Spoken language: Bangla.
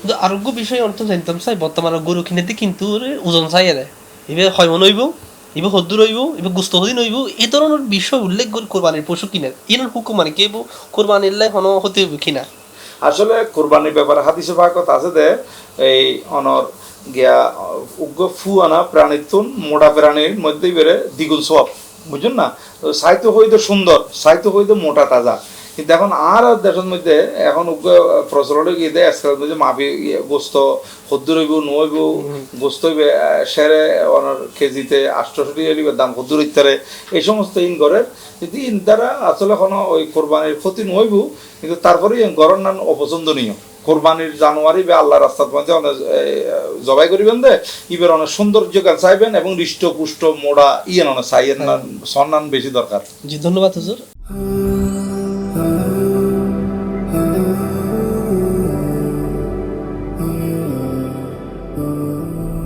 কিন্তু আরোগ্য বিষয়ে অন্ত জানতাম চাই বর্তমানে গরু কিনেতে কিন্তু ওজন চাই এরে এবার হয়মন হইব এবার হদ্দুর হইব এবার গুস্ত হদিন হইব, এই ধরনের বিষয় উল্লেখ করে কোরবানির পশু কিনে। এর হুকুম মানে কে কোরবানির লাই হন হতে হইব কিনা আসলে কোরবানির ব্যাপারে হাদিসে কথা আছে যে, এই অনর গিয়া উগ্র ফু আনা প্রাণীর তুন, মোটা প্রাণীর মধ্যেই বেড়ে দ্বিগুণ সব বুঝুন না? সাহিত্য হইতে সুন্দর সাহিত্য হইতে মোটা, তাজা। কিন্তু এখন আর দেশের মধ্যে এখন প্রচলন প্রচলনে গিয়ে দেয় আজকাল মধ্যে মাপি ইয়ে গোস্ত সদ্দুর হইব নইব গোস্ত হইবে সেরে অনার কেজিতে আষ্টশো হইবে দাম সদ্দুর ইত্যাদি। এই সমস্ত ইন করে কিন্তু ইন দ্বারা আসলে কোনো ওই কোরবানির ক্ষতি নইব কিন্তু তারপরে গরম নান অপছন্দনীয়। কোরবানির জানুয়ারি বা আল্লাহ রাস্তার মধ্যে অনেক জবাই করিবেন দে ইবের অনেক সৌন্দর্য গান চাইবেন এবং হৃষ্ট পুষ্ট মোড়া ইয়েন অনেক চাইয়েন না সন্নান বেশি দরকার। জি ধন্যবাদ হুজুর। you.